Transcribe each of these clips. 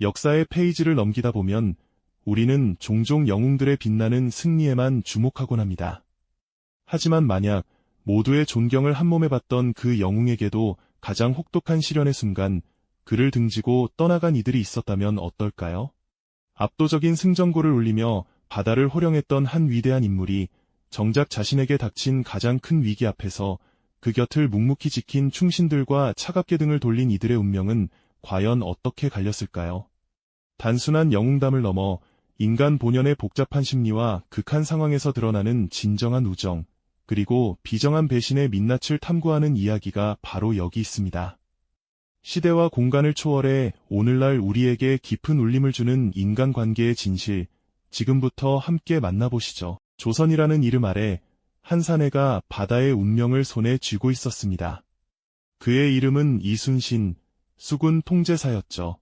역사의 페이지를 넘기다 보면 우리는 종종 영웅들의 빛나는 승리에만 주목하곤 합니다. 하지만 만약 모두의 존경을 한몸에 받던 그 영웅에게도 가장 혹독한 시련의 순간 그를 등지고 떠나간 이들이 있었다면 어떨까요? 압도적인 승전고를 울리며 바다를 호령했던 한 위대한 인물이 정작 자신에게 닥친 가장 큰 위기 앞에서 그 곁을 묵묵히 지킨 충신들과 차갑게 등을 돌린 이들의 운명은 과연 어떻게 갈렸을까요? 단순한 영웅담을 넘어 인간 본연의 복잡한 심리와 극한 상황에서 드러나는 진정한 우정, 그리고 비정한 배신의 민낯을 탐구하는 이야기가 바로 여기 있습니다. 시대와 공간을 초월해 오늘날 우리에게 깊은 울림을 주는 인간관계의 진실, 지금부터 함께 만나보시죠. 조선이라는 이름 아래 한 사내가 바다의 운명을 손에 쥐고 있었습니다. 그의 이름은 이순신, 수군 통제사였죠.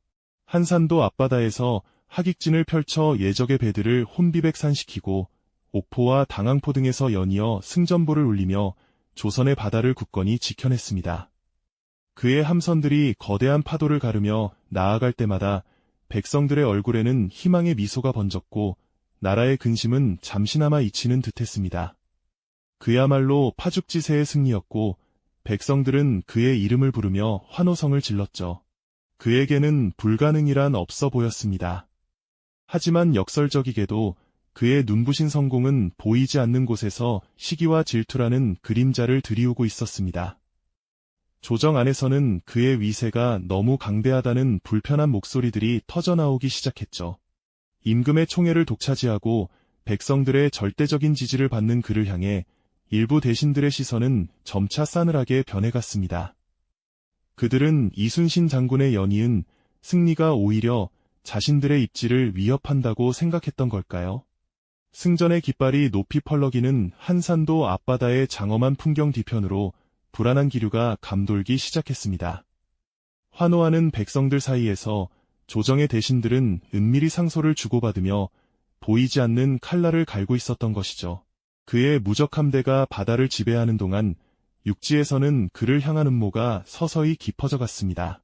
한산도 앞바다에서 하객진을 펼쳐 예적의 배들을 혼비백산시키고 옥포와 당항포 등에서 연이어 승전보를 울리며 조선의 바다를 굳건히 지켜냈습니다. 그의 함선들이 거대한 파도를 가르며 나아갈 때마다 백성들의 얼굴에는 희망의 미소가 번졌고 나라의 근심은 잠시나마 잊히는 듯했습니다. 그야말로 파죽지세의 승리였고 백성들은 그의 이름을 부르며 환호성을 질렀죠. 그에게는 불가능이란 없어 보였습니다. 하지만 역설적이게도 그의 눈부신 성공은 보이지 않는 곳에서 시기와 질투라는 그림자를 들이우고 있었습니다. 조정 안에서는 그의 위세가 너무 강대하다는 불편한 목소리들이 터져나오기 시작했죠. 임금의 총애를 독차지하고 백성들의 절대적인 지지를 받는 그를 향해 일부 대신들의 시선은 점차 싸늘하게 변해갔습니다. 그들은 이순신 장군의 연이은 승리가 오히려 자신들의 입지를 위협한다고 생각했던 걸까요? 승전의 깃발이 높이 펄럭이는 한산도 앞바다의 장엄한 풍경 뒤편으로 불안한 기류가 감돌기 시작했습니다. 환호하는 백성들 사이에서 조정의 대신들은 은밀히 상소를 주고받으며 보이지 않는 칼날을 갈고 있었던 것이죠. 그의 무적함대가 바다를 지배하는 동안 육지에서는 그를 향한 음모가 서서히 깊어져 갔습니다.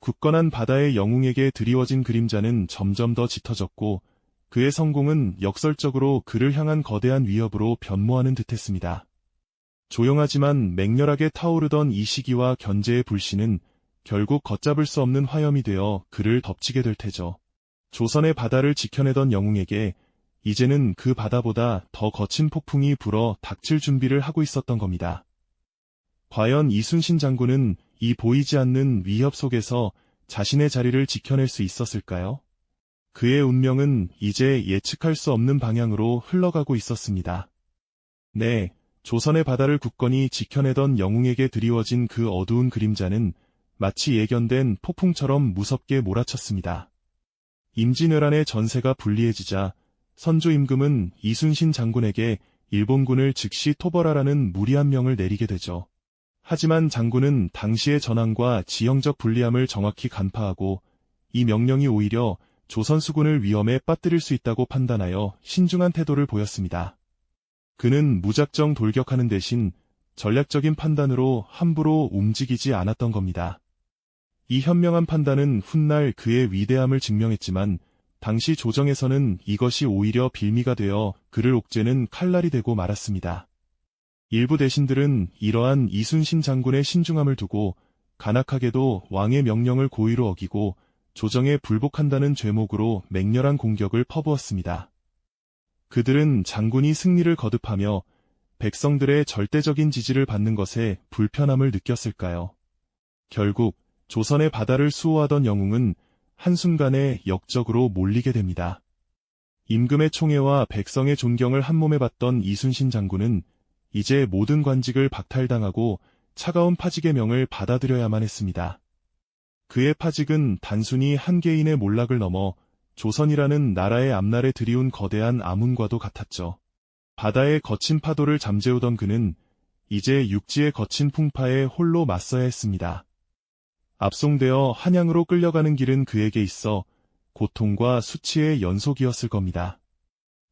굳건한 바다의 영웅에게 드리워진 그림자는 점점 더 짙어졌고 그의 성공은 역설적으로 그를 향한 거대한 위협으로 변모하는 듯했습니다. 조용하지만 맹렬하게 타오르던 이 시기와 견제의 불씨는 결국 걷잡을 수 없는 화염이 되어 그를 덮치게 될 테죠. 조선의 바다를 지켜내던 영웅에게 이제는 그 바다보다 더 거친 폭풍이 불어 닥칠 준비를 하고 있었던 겁니다. 과연 이순신 장군은 이 보이지 않는 위협 속에서 자신의 자리를 지켜낼 수 있었을까요? 그의 운명은 이제 예측할 수 없는 방향으로 흘러가고 있었습니다. 네, 조선의 바다를 굳건히 지켜내던 영웅에게 드리워진 그 어두운 그림자는 마치 예견된 폭풍처럼 무섭게 몰아쳤습니다. 임진왜란의 전세가 불리해지자 선조 임금은 이순신 장군에게 일본군을 즉시 토벌하라는 무리한 명을 내리게 되죠. 하지만 장군은 당시의 전황과 지형적 불리함을 정확히 간파하고 이 명령이 오히려 조선 수군을 위험에 빠뜨릴 수 있다고 판단하여 신중한 태도를 보였습니다. 그는 무작정 돌격하는 대신 전략적인 판단으로 함부로 움직이지 않았던 겁니다. 이 현명한 판단은 훗날 그의 위대함을 증명했지만 당시 조정에서는 이것이 오히려 빌미가 되어 그를 옥죄는 칼날이 되고 말았습니다. 일부 대신들은 이러한 이순신 장군의 신중함을 두고 간악하게도 왕의 명령을 고의로 어기고 조정에 불복한다는 죄목으로 맹렬한 공격을 퍼부었습니다. 그들은 장군이 승리를 거듭하며 백성들의 절대적인 지지를 받는 것에 불편함을 느꼈을까요? 결국 조선의 바다를 수호하던 영웅은 한순간에 역적으로 몰리게 됩니다. 임금의 총애와 백성의 존경을 한몸에 받던 이순신 장군은 이제 모든 관직을 박탈당하고 차가운 파직의 명을 받아들여야만 했습니다. 그의 파직은 단순히 한 개인의 몰락을 넘어 조선이라는 나라의 앞날에 들이운 거대한 암운과도 같았죠. 바다의 거친 파도를 잠재우던 그는 이제 육지의 거친 풍파에 홀로 맞서야 했습니다. 압송되어 한양으로 끌려가는 길은 그에게 있어 고통과 수치의 연속이었을 겁니다.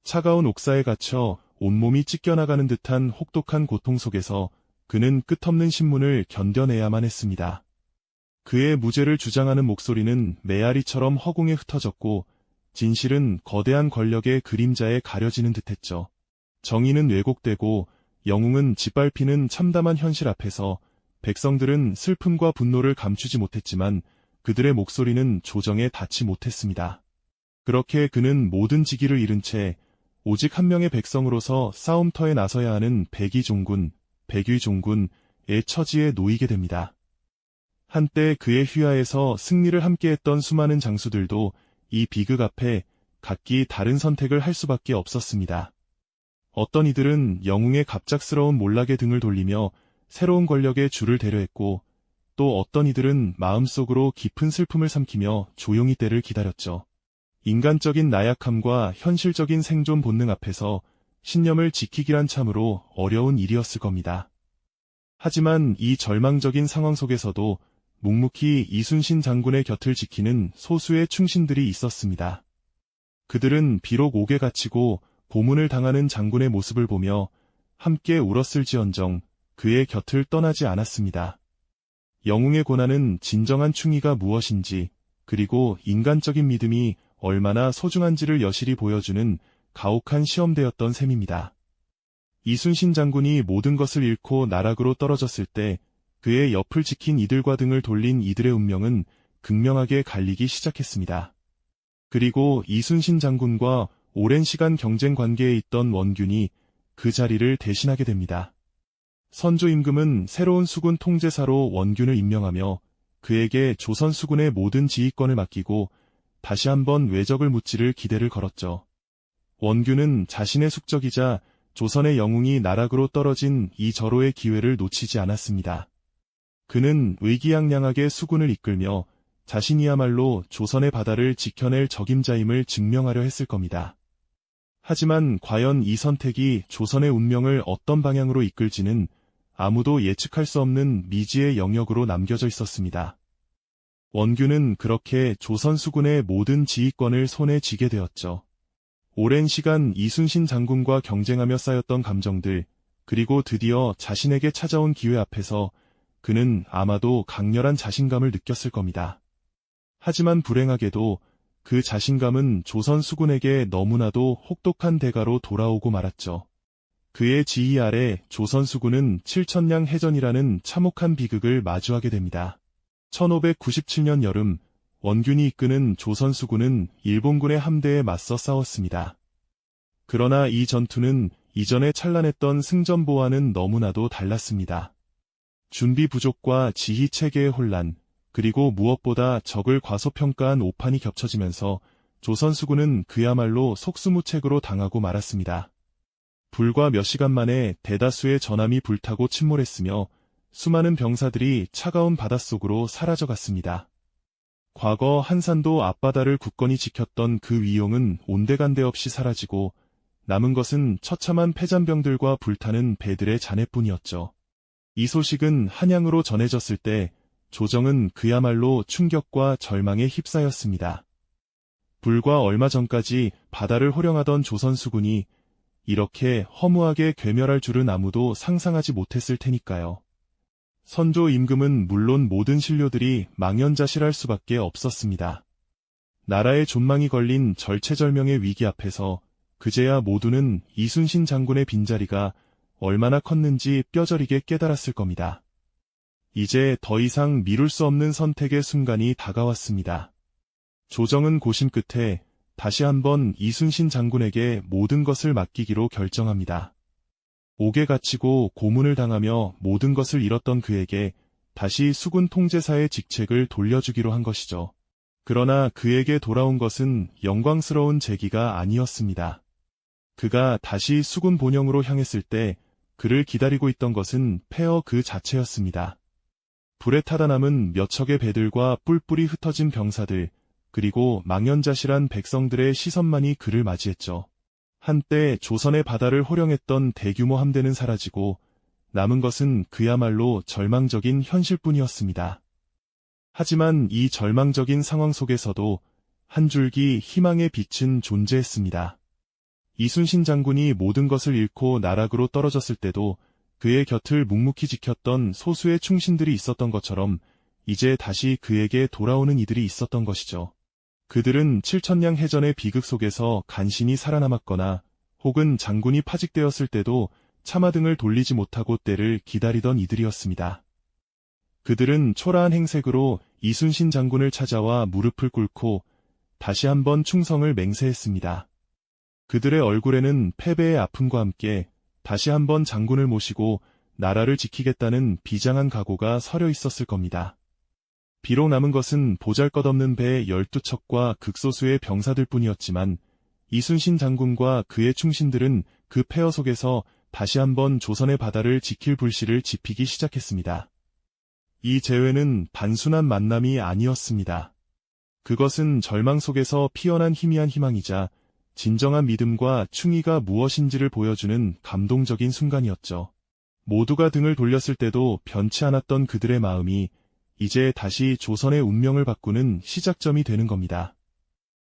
차가운 옥사에 갇혀 온몸이 찢겨나가는 듯한 혹독한 고통 속에서 그는 끝없는 신문을 견뎌내야만 했습니다. 그의 무죄를 주장하는 목소리는 메아리처럼 허공에 흩어졌고 진실은 거대한 권력의 그림자에 가려지는 듯했죠. 정의는 왜곡되고 영웅은 짓밟히는 참담한 현실 앞에서 백성들은 슬픔과 분노를 감추지 못했지만 그들의 목소리는 조정에 닿지 못했습니다. 그렇게 그는 모든 직위를 잃은 채 오직 한 명의 백성으로서 싸움터에 나서야 하는 백의종군, 백의종군의 처지에 놓이게 됩니다. 한때 그의 휘하에서 승리를 함께했던 수많은 장수들도 이 비극 앞에 각기 다른 선택을 할 수밖에 없었습니다. 어떤 이들은 영웅의 갑작스러운 몰락에 등을 돌리며 새로운 권력에 줄을 대려 했고, 또 어떤 이들은 마음속으로 깊은 슬픔을 삼키며 조용히 때를 기다렸죠. 인간적인 나약함과 현실적인 생존 본능 앞에서 신념을 지키기란 참으로 어려운 일이었을 겁니다. 하지만 이 절망적인 상황 속에서도 묵묵히 이순신 장군의 곁을 지키는 소수의 충신들이 있었습니다. 그들은 비록 옥에 갇히고 고문을 당하는 장군의 모습을 보며 함께 울었을지언정 그의 곁을 떠나지 않았습니다. 영웅의 고난은 진정한 충의가 무엇인지 그리고 인간적인 믿음이 얼마나 소중한지를 여실히 보여주는 가혹한 시험대였던 셈입니다. 이순신 장군이 모든 것을 잃고 나락으로 떨어졌을 때 그의 옆을 지킨 이들과 등을 돌린 이들의 운명은 극명하게 갈리기 시작했습니다. 그리고 이순신 장군과 오랜 시간 경쟁 관계에 있던 원균이 그 자리를 대신하게 됩니다. 선조 임금은 새로운 수군 통제사로 원균을 임명하며 그에게 조선 수군의 모든 지휘권을 맡기고 다시 한번 외적을 묻지를 기대를 걸었죠. 원균은 자신의 숙적이자 조선의 영웅이 나락으로 떨어진 이 절호의 기회를 놓치지 않았습니다. 그는 의기양양하게 수군을 이끌며 자신이야말로 조선의 바다를 지켜낼 적임자임을 증명하려 했을 겁니다. 하지만 과연 이 선택이 조선의 운명을 어떤 방향으로 이끌지는 아무도 예측할 수 없는 미지의 영역으로 남겨져 있었습니다. 원균은 그렇게 조선 수군의 모든 지휘권을 손에 쥐게 되었죠. 오랜 시간 이순신 장군과 경쟁하며 쌓였던 감정들, 그리고 드디어 자신에게 찾아온 기회 앞에서 그는 아마도 강렬한 자신감을 느꼈을 겁니다. 하지만 불행하게도 그 자신감은 조선 수군에게 너무나도 혹독한 대가로 돌아오고 말았죠. 그의 지휘 아래 조선 수군은 7천량 해전이라는 참혹한 비극을 마주하게 됩니다. 1597년 여름 원균이 이끄는 조선 수군은 일본군의 함대에 맞서 싸웠습니다. 그러나 이 전투는 이전에 찬란했던 승전보와는 너무나도 달랐습니다. 준비 부족과 지휘 체계의 혼란, 그리고 무엇보다 적을 과소평가한 오판이 겹쳐지면서 조선 수군은 그야말로 속수무책으로 당하고 말았습니다. 불과 몇 시간 만에 대다수의 전함이 불타고 침몰했으며 수많은 병사들이 차가운 바닷속으로 사라져갔습니다. 과거 한산도 앞바다를 굳건히 지켰던 그 위용은 온데간데 없이 사라지고 남은 것은 처참한 패잔병들과 불타는 배들의 잔해뿐이었죠. 이 소식은 한양으로 전해졌을 때 조정은 그야말로 충격과 절망에 휩싸였습니다. 불과 얼마 전까지 바다를 호령하던 조선 수군이 이렇게 허무하게 괴멸할 줄은 아무도 상상하지 못했을 테니까요. 선조 임금은 물론 모든 신료들이 망연자실할 수밖에 없었습니다. 나라의 존망이 걸린 절체절명의 위기 앞에서 그제야 모두는 이순신 장군의 빈자리가 얼마나 컸는지 뼈저리게 깨달았을 겁니다. 이제 더 이상 미룰 수 없는 선택의 순간이 다가왔습니다. 조정은 고심 끝에 다시 한번 이순신 장군에게 모든 것을 맡기기로 결정합니다. 옥에 갇히고 고문을 당하며 모든 것을 잃었던 그에게 다시 수군 통제사의 직책을 돌려주기로 한 것이죠. 그러나 그에게 돌아온 것은 영광스러운 재기가 아니었습니다. 그가 다시 수군 본영으로 향했을 때 그를 기다리고 있던 것은 폐허 그 자체였습니다. 불에 타다 남은 몇 척의 배들과 뿔뿔이 흩어진 병사들, 그리고 망연자실한 백성들의 시선만이 그를 맞이했죠. 한때 조선의 바다를 호령했던 대규모 함대는 사라지고 남은 것은 그야말로 절망적인 현실뿐이었습니다. 하지만 이 절망적인 상황 속에서도 한 줄기 희망의 빛은 존재했습니다. 이순신 장군이 모든 것을 잃고 나락으로 떨어졌을 때도 그의 곁을 묵묵히 지켰던 소수의 충신들이 있었던 것처럼 이제 다시 그에게 돌아오는 이들이 있었던 것이죠. 그들은 칠천량 해전의 비극 속에서 간신히 살아남았거나 혹은 장군이 파직되었을 때도 차마 등을 돌리지 못하고 때를 기다리던 이들이었습니다. 그들은 초라한 행색으로 이순신 장군을 찾아와 무릎을 꿇고 다시 한번 충성을 맹세했습니다. 그들의 얼굴에는 패배의 아픔과 함께 다시 한번 장군을 모시고 나라를 지키겠다는 비장한 각오가 서려 있었을 겁니다. 비록 남은 것은 보잘것없는 배 12척과 극소수의 병사들 뿐이었지만 이순신 장군과 그의 충신들은 그 폐허 속에서 다시 한번 조선의 바다를 지킬 불씨를 지피기 시작했습니다. 이 재회는 단순한 만남이 아니었습니다. 그것은 절망 속에서 피어난 희미한 희망이자 진정한 믿음과 충의가 무엇인지를 보여주는 감동적인 순간이었죠. 모두가 등을 돌렸을 때도 변치 않았던 그들의 마음이 이제 다시 조선의 운명을 바꾸는 시작점이 되는 겁니다.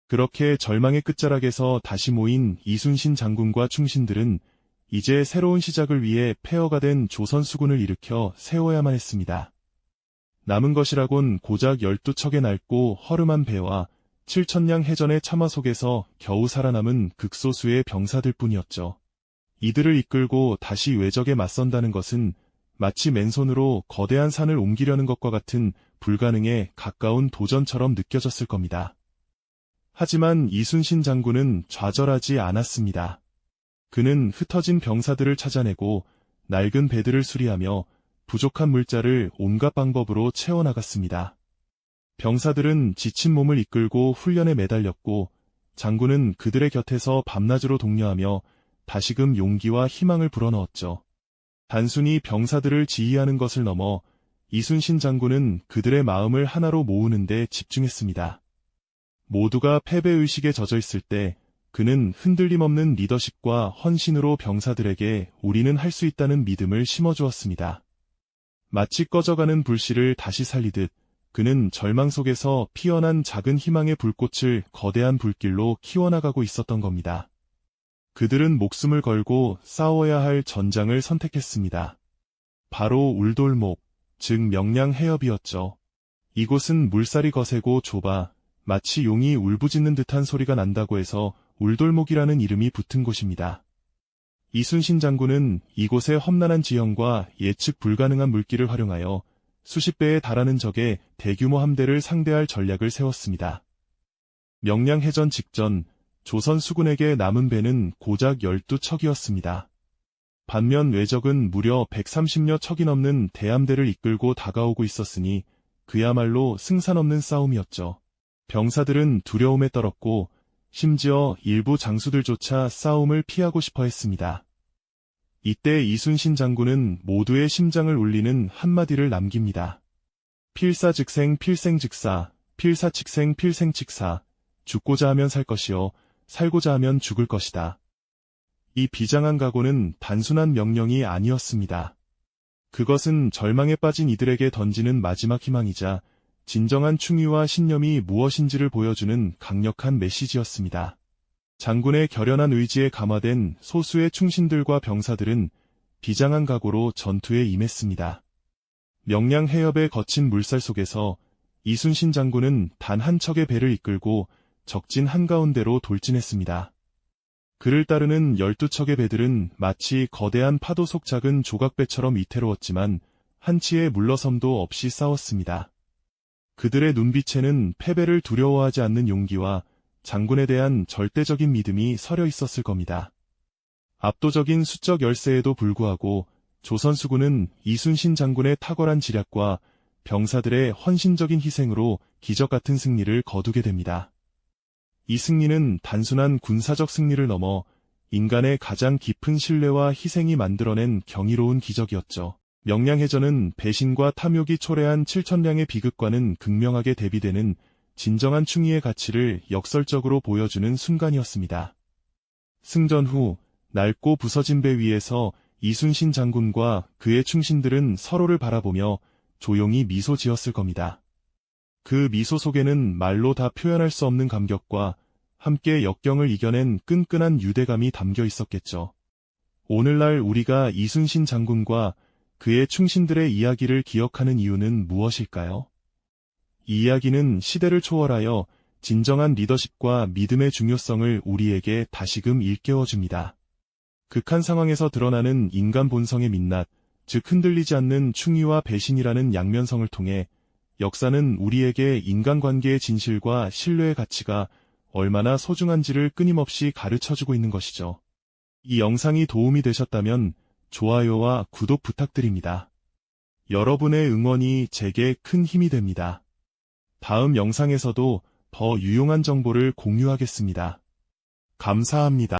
그렇게 절망의 끝자락에서 다시 모인 이순신 장군과 충신들은 이제 새로운 시작을 위해 폐허가 된 조선 수군을 일으켜 세워야만 했습니다. 남은 것이라곤 고작 12척의 낡고 허름한 배와 7천량 해전의 참화 속에서 겨우 살아남은 극소수의 병사들 뿐이었죠. 이들을 이끌고 다시 외적에 맞선다는 것은 마치 맨손으로 거대한 산을 옮기려는 것과 같은 불가능에 가까운 도전처럼 느껴졌을 겁니다. 하지만 이순신 장군은 좌절하지 않았습니다. 그는 흩어진 병사들을 찾아내고 낡은 배들을 수리하며 부족한 물자를 온갖 방법으로 채워나갔습니다. 병사들은 지친 몸을 이끌고 훈련에 매달렸고 장군은 그들의 곁에서 밤낮으로 독려하며 다시금 용기와 희망을 불어넣었죠. 단순히 병사들을 지휘하는 것을 넘어 이순신 장군은 그들의 마음을 하나로 모으는 데 집중했습니다. 모두가 패배의식에 젖어 있을 때 그는 흔들림 없는 리더십과 헌신으로 병사들에게 우리는 할 수 있다는 믿음을 심어주었습니다. 마치 꺼져가는 불씨를 다시 살리듯 그는 절망 속에서 피어난 작은 희망의 불꽃을 거대한 불길로 키워나가고 있었던 겁니다. 그들은 목숨을 걸고 싸워야 할 전장을 선택했습니다. 바로 울돌목, 즉 명량 해협이었죠. 이곳은 물살이 거세고 좁아 마치 용이 울부짖는 듯한 소리가 난다고 해서 울돌목이라는 이름이 붙은 곳입니다. 이순신 장군은 이곳의 험난한 지형과 예측 불가능한 물길을 활용하여 수십 배에 달하는 적의 대규모 함대를 상대할 전략을 세웠습니다. 명량 해전 직전 조선 수군에게 남은 배는 고작 12척이었습니다. 반면 외적은 무려 130여 척이 넘는 대함대를 이끌고 다가오고 있었으니 그야말로 승산 없는 싸움이었죠. 병사들은 두려움에 떨었고 심지어 일부 장수들조차 싸움을 피하고 싶어 했습니다. 이때 이순신 장군은 모두의 심장을 울리는 한마디를 남깁니다. 필사즉생 필생즉사, 필사칙생 필생칙사, 죽고자 하면 살 것이요, 살고자 하면 죽을 것이다. 이 비장한 각오는 단순한 명령이 아니었습니다. 그것은 절망에 빠진 이들에게 던지는 마지막 희망이자 진정한 충의와 신념이 무엇인지를 보여주는 강력한 메시지였습니다. 장군의 결연한 의지에 감화된 소수의 충신들과 병사들은 비장한 각오로 전투에 임했습니다. 명량 해협의 거친 물살 속에서 이순신 장군은 단 한 척의 배를 이끌고 적진 한가운데로 돌진했습니다. 그를 따르는 12척의 배들은 마치 거대한 파도 속 작은 조각배처럼 위태로웠지만 한치의 물러섬도 없이 싸웠습니다. 그들의 눈빛에는 패배를 두려워하지 않는 용기와 장군에 대한 절대적인 믿음이 서려 있었을 겁니다. 압도적인 수적 열세에도 불구하고 조선 수군은 이순신 장군의 탁월한 지략과 병사들의 헌신적인 희생으로 기적 같은 승리를 거두게 됩니다. 이 승리는 단순한 군사적 승리를 넘어 인간의 가장 깊은 신뢰와 희생이 만들어낸 경이로운 기적이었죠. 명량해전은 배신과 탐욕이 초래한 7천량의 비극과는 극명하게 대비되는 진정한 충의의 가치를 역설적으로 보여주는 순간이었습니다. 승전 후 낡고 부서진 배 위에서 이순신 장군과 그의 충신들은 서로를 바라보며 조용히 미소 지었을 겁니다. 그 미소 속에는 말로 다 표현할 수 없는 감격과 함께 역경을 이겨낸 끈끈한 유대감이 담겨 있었겠죠. 오늘날 우리가 이순신 장군과 그의 충신들의 이야기를 기억하는 이유는 무엇일까요? 이 이야기는 시대를 초월하여 진정한 리더십과 믿음의 중요성을 우리에게 다시금 일깨워줍니다. 극한 상황에서 드러나는 인간 본성의 민낯, 즉 흔들리지 않는 충의와 배신이라는 양면성을 통해 역사는 우리에게 인간관계의 진실과 신뢰의 가치가 얼마나 소중한지를 끊임없이 가르쳐주고 있는 것이죠. 이 영상이 도움이 되셨다면 좋아요와 구독 부탁드립니다. 여러분의 응원이 제게 큰 힘이 됩니다. 다음 영상에서도 더 유용한 정보를 공유하겠습니다. 감사합니다.